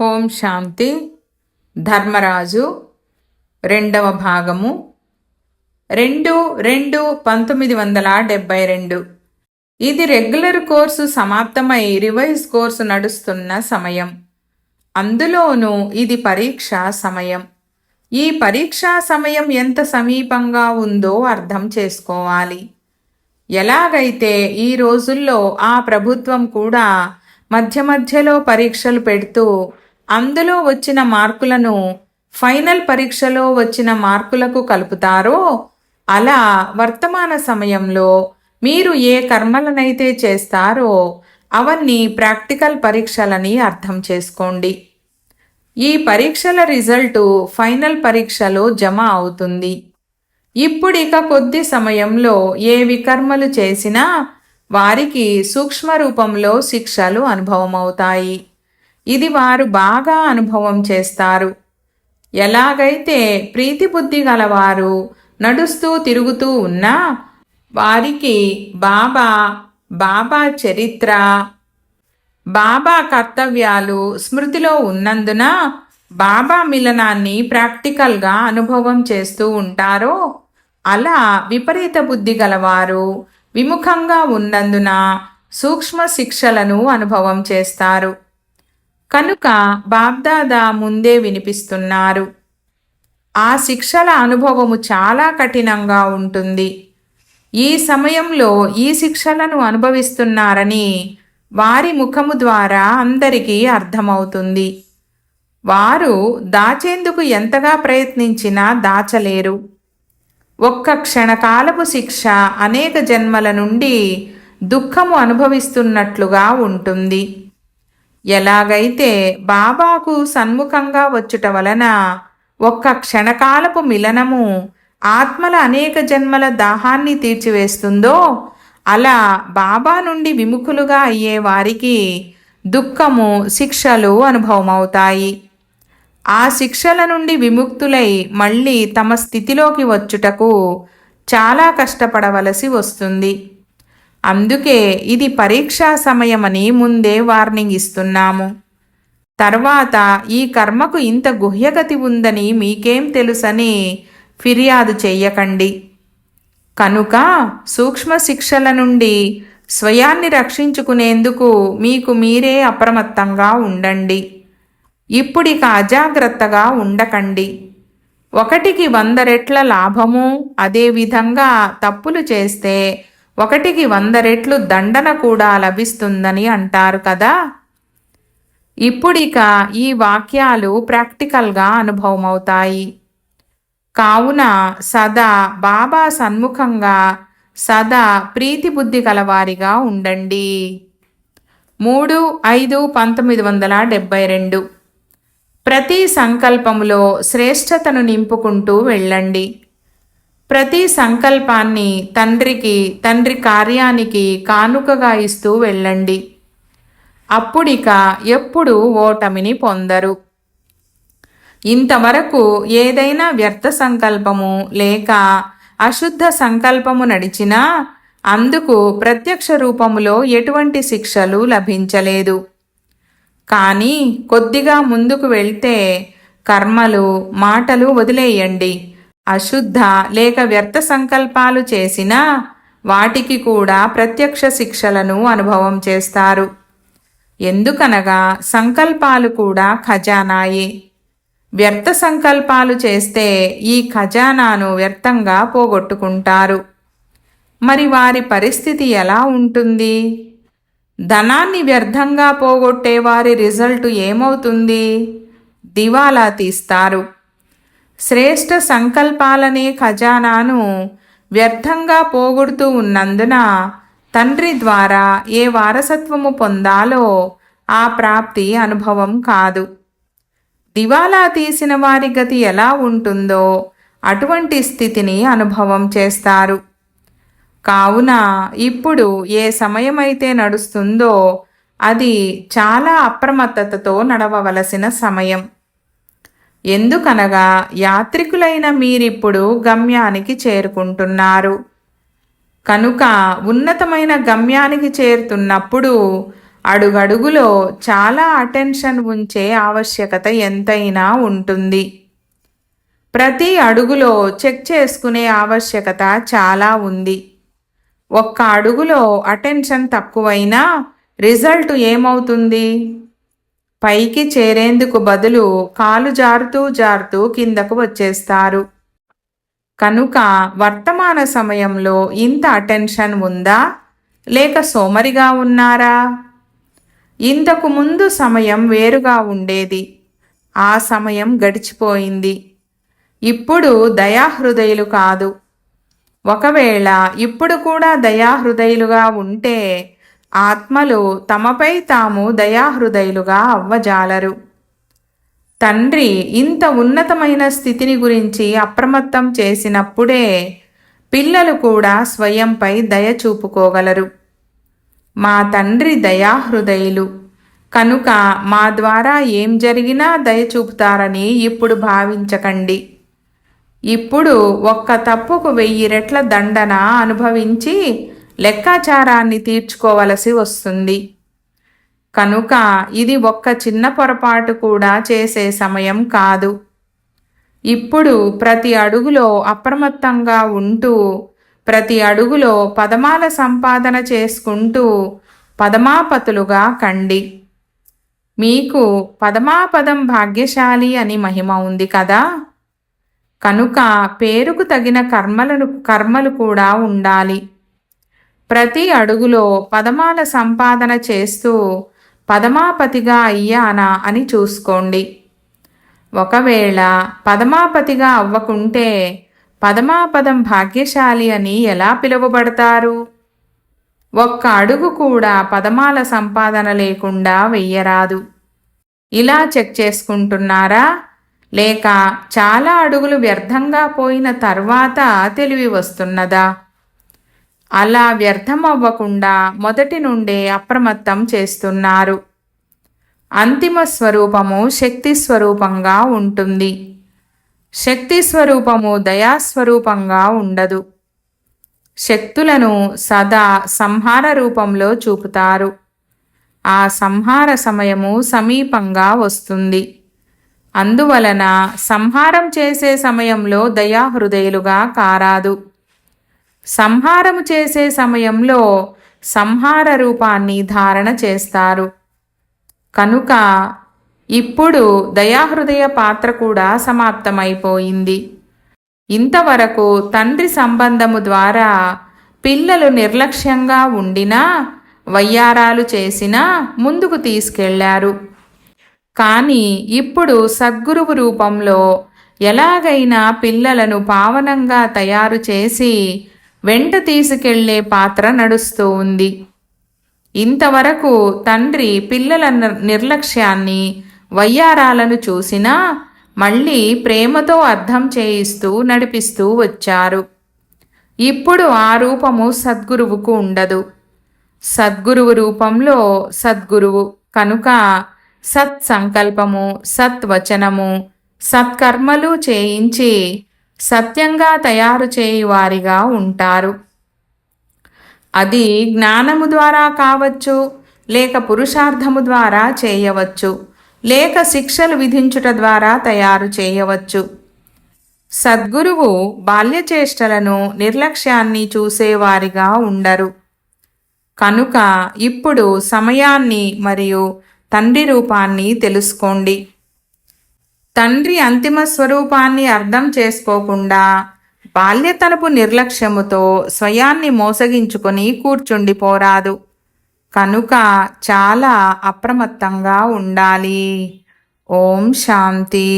ఓం శాంతి. ధర్మరాజు రెండవ భాగము. రెండు రెండు పంతొమ్మిది వందల డెబ్బై రెండు. ఇది రెగ్యులర్ కోర్సు సమాప్తమై రివైజ్ కోర్సు నడుస్తున్న సమయం. అందులోనూ ఇది పరీక్ష సమయం. ఈ పరీక్షా సమయం ఎంత సమీపంగా ఉందో అర్థం చేసుకోవాలి. ఎలాగైతే ఈ రోజుల్లో ఆ ప్రభుత్వం కూడా మధ్య మధ్యలో పరీక్షలు పెడుతూ అందులో వచ్చిన మార్కులను ఫైనల్ పరీక్షలో వచ్చిన మార్కులకు కలుపుతారో అలా వర్తమాన సమయంలో మీరు ఏ కర్మలనైతే చేస్తారో అవన్నీ ప్రాక్టికల్ పరీక్షలని అర్థం చేసుకోండి. ఈ పరీక్షల రిజల్టు ఫైనల్ పరీక్షలో జమ అవుతుంది. ఇప్పుడిక కొద్ది సమయంలో ఏ వికర్మలు చేసినా వారికి సూక్ష్మ రూపంలో శిక్షలు అనుభవమవుతాయి. ఇది వారు బాగా అనుభవం చేస్తారు. ఎలాగైతే ప్రీతి బుద్ధి గలవారు నడుస్తూ తిరుగుతూ ఉన్నా వారికి బాబా బాబా చరిత్ర బాబా కర్తవ్యాలు స్మృతిలో ఉన్నందున బాబా మిలనాన్ని ప్రాక్టికల్గా అనుభవం చేస్తూ ఉంటారో అలా విపరీత బుద్ధి గలవారు విముఖంగా ఉన్నందున సూక్ష్మ శిక్షలను అనుభవం చేస్తారు. కనుక బాబ్దాదా ముందే వినిపిస్తున్నారు. ఆ శిక్షల అనుభవము చాలా కఠినంగా ఉంటుంది. ఈ సమయంలో ఈ శిక్షలను అనుభవిస్తున్నారని వారి ముఖము ద్వారా అందరికీ అర్థమవుతుంది. వారు దాచేందుకు ఎంతగా ప్రయత్నించినా దాచలేరు. ఒక్క క్షణకాలపు శిక్ష అనేక జన్మల నుండి దుఃఖము అనుభవిస్తున్నట్లుగా ఉంటుంది. ఎలాగైతే బాబాకు సన్ముఖంగా వచ్చుట వలన ఒక్క క్షణకాలపు మిలనము ఆత్మల అనేక జన్మల దాహాన్ని తీర్చివేస్తుందో అలా బాబా నుండి విముఖులుగా అయ్యే వారికి దుఃఖము శిక్షలు అనుభవమవుతాయి. ఆ శిక్షల నుండి విముక్తులై మళ్ళీ తమ స్థితిలోకి వచ్చుటకు చాలా కష్టపడవలసి వస్తుంది. అందుకే ఇది పరీక్షా సమయమని ముందే వార్నింగ్ ఇస్తున్నాము. తర్వాత ఈ కర్మకు ఇంత గుహ్యగతి ఉందని మీకేం తెలుసని ఫిర్యాదు చెయ్యకండి. కనుక సూక్ష్మ శిక్షల నుండి స్వయాన్ని రక్షించుకునేందుకు మీకు మీరే అప్రమత్తంగా ఉండండి. ఇప్పుడిక అజాగ్రత్తగా ఉండకండి. ఒకటికి వంద రెట్ల లాభము అదేవిధంగా తప్పులు చేస్తే ఒకటికి వంద రెట్లు దండన కూడా లభిస్తుందని అంటారు కదా? ఇప్పుడిక ఈ వాక్యాలు ప్రాక్టికల్గా అనుభవమవుతాయి. కావున సదా బాబా సన్ముఖంగా సదా ప్రీతి బుద్ధి కలవారిగా ఉండండి. మూడు ఐదు పంతొమ్మిది వందల డెబ్బై రెండు. ప్రతి సంకల్పములో శ్రేష్టతను నింపుకుంటూ వెళ్ళండి. ప్రతి సంకల్పాన్ని తండ్రికి తండ్రి కార్యానికి కానుకగా ఇస్తూ వెళ్ళండి. అప్పుడిక ఎప్పుడు ఓటమిని పొందరు. ఇంతవరకు ఏదైనా వ్యర్థ సంకల్పము లేక అశుద్ధ సంకల్పము నడిచినా అందుకు ప్రత్యక్ష రూపములో ఎటువంటి శిక్షలు లభించలేదు. కానీ కొద్దిగా ముందుకు వెళ్తే కర్మలు మాటలు వదిలేయండి. అశుద్ధ లేక వ్యర్థ సంకల్పాలు చేసినా వాటికి కూడా ప్రత్యక్ష శిక్షలను అనుభవం చేస్తారు. ఎందుకనగా సంకల్పాలు కూడా ఖజానాయే. వ్యర్థ సంకల్పాలు చేస్తే ఈ ఖజానాను వ్యర్థంగా పోగొట్టుకుంటారు. మరి వారి పరిస్థితి ఎలా ఉంటుంది? ధనాన్ని వ్యర్థంగా పోగొట్టే వారి రిజల్ట్ ఏమవుతుంది? దివాలా తీస్తారు. శ్రేష్ఠ సంకల్పాలనే ఖజానాను వ్యర్థంగా పోగొడుతూ ఉన్నందున తండ్రి ద్వారా ఏ వారసత్వము పొందాలో ఆ ప్రాప్తి అనుభవం కాదు. దివాలా తీసిన వారి గతి ఎలా ఉంటుందో అటువంటి స్థితిని అనుభవం చేస్తారు. కావున ఇప్పుడు ఏ సమయమైతే నడుస్తుందో అది చాలా అప్రమత్తతతో నడవవలసిన సమయం. ఎందుకనగా యాత్రికులైన మీరిప్పుడు గమ్యానికి చేరుకుంటున్నారు. కనుక ఉన్నతమైన గమ్యానికి చేరుతున్నప్పుడు అడుగడుగులో చాలా అటెన్షన్ ఉంచే ఆవశ్యకత ఎంతైనా ఉంటుంది. ప్రతి అడుగులో చెక్ చేసుకునే ఆవశ్యకత చాలా ఉంది. ఒక్క అడుగులో అటెన్షన్ తక్కువైనా రిజల్ట్ ఏమవుతుంది? పైకి చేరేందుకు బదులు కాలు జారుతూ జారుతూ కిందకు వచ్చేస్తారు. కనుక వర్తమాన సమయంలో ఇంత అటెన్షన్ ఉందా? లేక సోమరిగా ఉన్నారా? ఇంతకు ముందు సమయం వేరుగా ఉండేది. ఆ సమయం గడిచిపోయింది. ఇప్పుడు దయాహృదయులు కాదు. ఒకవేళ ఇప్పుడు కూడా దయాహృదయులుగా ఉంటే ఆత్మలు తమపై తాము దయాహృదయులుగా అవ్వజాలరు. తండ్రి ఇంత ఉన్నతమైన స్థితిని గురించి అప్రమత్తం చేసినప్పుడే పిల్లలు కూడా స్వయంపై దయ చూపుకోగలరు. మా తండ్రి దయాహృదయులు. కనుక మా ద్వారా ఏం జరిగినా దయ చూపుతారని ఇప్పుడు భావించకండి. ఇప్పుడు ఒక్క తప్పుకు వెయ్యి రెట్ల దండన అనుభవించి లెక్కాచారాన్ని తీర్చుకోవలసి వస్తుంది. కనుక ఇది ఒక్క చిన్న పొరపాటు కూడా చేసే సమయం కాదు. ఇప్పుడు ప్రతి అడుగులో అప్రమత్తంగా ఉంటూ ప్రతి అడుగులో పదమాల సంపాదన చేసుకుంటూ పదమాపతులుగా కండి. మీకు పదమాపదం భాగ్యశాలి అని మహిమ ఉంది కదా? కనుక పేరుకు తగిన కర్మలను కర్మలు కూడా ఉండాలి. ప్రతి అడుగులో పదమాల సంపాదన చేస్తూ పదమాపతిగా అయ్యానా అని చూసుకోండి. ఒకవేళ పదమాపతిగా అవ్వకుంటే పదమాపదం భాగ్యశాలి అని ఎలా పిలువబడతారు? ఒక్క అడుగు కూడా పదమాల సంపాదన లేకుండా వెయ్యరాదు. ఇలా చెక్ చేసుకుంటున్నారా? లేక చాలా అడుగులు వ్యర్థంగా పోయిన తర్వాత తెలివి వస్తున్నదా? అలా వ్యర్థమవ్వకుండా మొదటి నుండే అప్రమత్తం చేస్తున్నారు. అంతిమ స్వరూపము శక్తి స్వరూపంగా ఉంటుంది. శక్తి స్వరూపము దయాస్వరూపంగా ఉండదు. శక్తులను సదా సంహార రూపంలో చూపుతారు. ఆ సంహార సమయము సమీపంగా వస్తుంది. అందువలన సంహారం చేసే సమయంలో దయాహృదయులుగా కారాదు. సంహారము చేసే సమయంలో సంహార రూపాన్ని ధారణ చేస్తారు. కనుక ఇప్పుడు దయాహృదయ పాత్ర కూడా సమాప్తమైపోయింది. ఇంతవరకు తండ్రి సంబంధము ద్వారా పిల్లలు నిర్లక్ష్యంగా ఉండినా వయ్యారాలు చేసినా ముందుకు తీసుకెళ్ళారు. కానీ ఇప్పుడు సద్గురువు రూపంలో ఎలాగైనా పిల్లలను పావనంగా తయారు చేసి వెంట తీసుకెళ్ళే పాత్ర నడుస్తూ ఉంది. ఇంతవరకు తండ్రి పిల్లల నిర్లక్ష్యాన్ని వయ్యారాలను చూసినా మళ్ళీ ప్రేమతో అర్థం చేయిస్తూ నడిపిస్తూ వచ్చారు. ఇప్పుడు ఆ రూపము సద్గురువుకు ఉండదు. సద్గురువు రూపంలో సద్గురువు కనుక సత్ సంకల్పము సత్వచనము సత్కర్మలు చేయించి సత్యంగా తయారు చేయువారిగా ఉంటారు. అది జ్ఞానము ద్వారా కావచ్చు లేక పురుషార్థము ద్వారా చేయవచ్చు లేక శిక్షలు విధించుట ద్వారా తయారు చేయవచ్చు. సద్గురువు బాల్యచేష్టలను నిర్లక్ష్యాన్ని చూసేవారిగా ఉండరు. కనుక ఇప్పుడు సమయాన్ని మరియు తండ్రి రూపాన్ని తెలుసుకోండి. తండ్రి అంతిమ స్వరూపాన్ని అర్థం చేసుకోకుండా బాల్యతనపు నిర్లక్ష్యముతో స్వయాన్ని మోసగించుకొని కూర్చుండిపోరాదు కనుక చాలా అప్రమత్తంగా ఉండాలి. ఓం శాంతి.